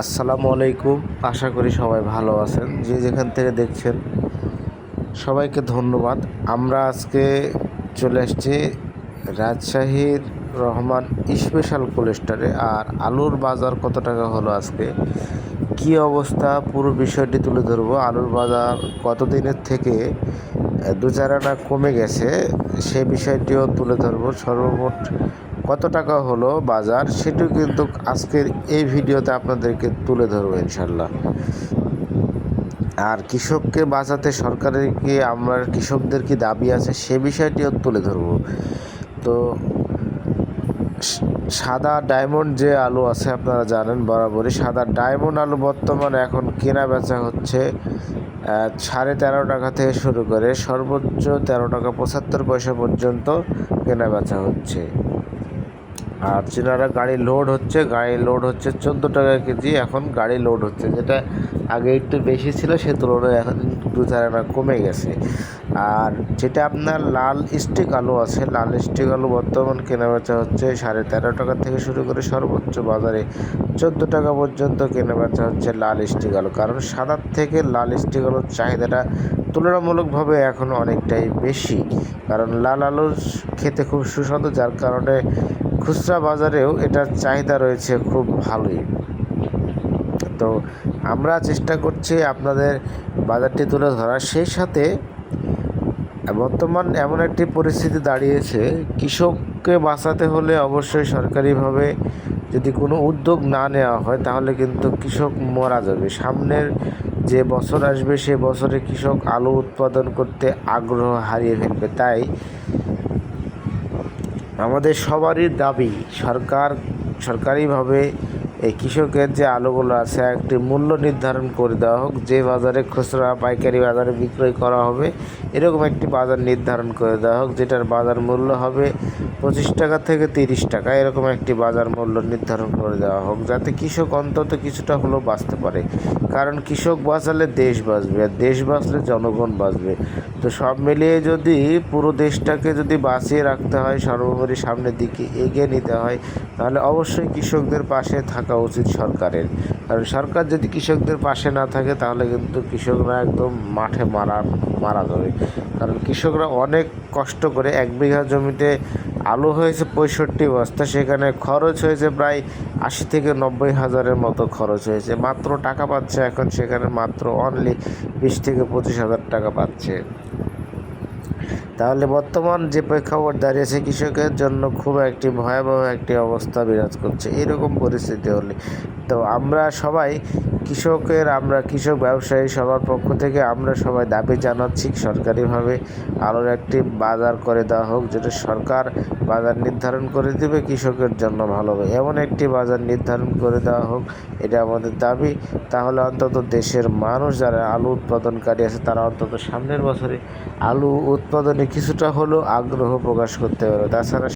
আসসালামু আলাইকুম। আশা করি সবাই ভালো আছেন। যে যেখান থেকে দেখছেন, সবাইকে ধন্যবাদ। আমরা আজকে চলে আসছি রাজশাহীর রহমান স্পেশাল কোলেস্টারে আর আলুর বাজার কত টাকা হলো আজকে? কি অবস্থা? পুরো বিষয়টি তুলে ধরবো। আলুর বাজার কত দিনের থেকে দু চার আনা কমে গেছে। সে বিষয়টিও তুলে ধরবো। সর্বমোট কত টাকা হলো বাজার? সেটিও কিন্তু আজকের এই ভিডিওতে আপনাদেরকে তুলে ধরবো ইনশাল্লাহ আর কৃষককে বাঁচাতে সরকারের কি, আমরা কৃষকদের কি দাবি আছে, সে বিষয়টিও তুলে ধরবো। তো সাদা ডায়মন্ড যে আলু আছে আপনারা জানেন বরাবরই, সাদা ডায়মন্ড আলু বর্তমানে এখন কেনা বেচা হচ্ছে সাড়ে তেরো টাকা থেকে শুরু করে সর্বোচ্চ তেরো টাকা পঁচাত্তর পয়সা পর্যন্ত কেনা বেচা হচ্ছে। আর যেনারা গাড়ি লোড হচ্ছে, গাড়ি লোড হচ্ছে চোদ্দ টাকা কেজি, এখন গাড়ি লোড হচ্ছে। যেটা আগে একটু বেশি ছিল, সে তুলনায় এখন দু চার কমে গেছে। আর যেটা আপনার লাল স্টিক আলু আছে, লাল স্টিক আলু বর্তমান কেনাবেচা হচ্ছে সাড়ে তেরো টাকা থেকে শুরু করে সর্বোচ্চ বাজারে চোদ্দ টাকা পর্যন্ত কেনাবেচা হচ্ছে লাল স্টিক আলু। কারণ সাদার থেকে লাল স্টিক আলুর চাহিদাটা তুলনামূলকভাবে এখন অনেকটাই বেশি। কারণ লাল আলু খেতে খুব সুস্বাদু, যার কারণে খুচরা বাজারেও এটার চাহিদা রয়েছে খুব ভালোই। তো আমরা চেষ্টা করছি আপনাদের বাজারটি তুলে ধরার। সেই সাথে বর্তমান এমন একটি পরিস্থিতি দাঁড়িয়েছে, কৃষককে বাঁচাতে হলে অবশ্যই সরকারিভাবে যদি কোনো উদ্যোগ না নেওয়া হয়, তাহলে কিন্তু কৃষক মারা যাবে। সামনের যে বছর আসবে, সে বছরে কৃষক আলু উৎপাদন করতে আগ্রহ হারিয়ে ফেলবে। তাই আমাদের সবারই দাবি সরকার সরকারিভাবে এই কৃষকের যে আলুগুলো আছে, একটি মূল্য নির্ধারণ করে দেওয়া হোক, যে বাজারে খুচরা, পাইকারি বাজারে বিক্রয় করা হবে, এরকম একটি বাজার নির্ধারণ করে দেওয়া হোক, যেটার বাজার মূল্য হবে পঁচিশ টাকা থেকে তিরিশ টাকা, এরকম একটি বাজার মূল্য নির্ধারণ করে দেওয়া হোক, যাতে কৃষক অন্তত কিছুটা হলেও বাঁচতে পারে। কারণ কৃষক বাঁচালে দেশ বাঁচবে, আর দেশ বাঁচলে জনগণ বাঁচবে। তো সব মিলিয়ে যদি পুরো দেশটাকে যদি বাঁচিয়ে রাখতে হয়, সর্বোপরি সামনের দিকে এগিয়ে নিতে হয়, তাহলে অবশ্যই কৃষকদের পাশে থাকা উচিত সরকারের। কারণ সরকার যদি কৃষকদের পাশে না থাকে, তাহলে কিন্তু কৃষকরা একদম মাঠে মারা মারা যাবে। কারণ কৃষকরা অনেক কষ্ট করে এক বিঘা জমিতে আলু হয়েছে পঁয়ষট্টি বস্তা, সেখানে খরচ হয়েছে প্রায় আশি থেকে নব্বই হাজারের মতো খরচ হয়েছে। মাত্র টাকা পাচ্ছে এখন, সেখানে মাত্র অনলি বিশ থেকে পঁচিশ হাজার টাকা পাচ্ছে। তাহলে বর্তমান যে প্রেক্ষাপট দাঁড়িয়েছে কৃষকের জন্য খুব একটি ভয়াবহ একটি অবস্থা বিরাজ করছে। এরকম পরিস্থিতি হলে। তো আমরা সবাই কৃষকের, আমরা কৃষক ব্যবসায়ী সবার পক্ষ থেকে আমরা সবাই দাবি জানাচ্ছি সরকারিভাবে আলোর একটি বাজার করে দেওয়া হোক, যেটা সরকার বাজার নির্ধারণ করে দেবে, কৃষকের জন্য ভালো হবে। এমন একটি বাজার নির্ধারণ করে দেওয়া হোক, এটা আমাদের দাবি। তাহলে অন্তত দেশের মানুষ যারা আলু উৎপাদনকারী আছে, তারা অন্তত সামনের বছরে আলু উৎপাদনে কিছুটা হলেও আগ্রহ প্রকাশ করতে পারবে। তাছাড়া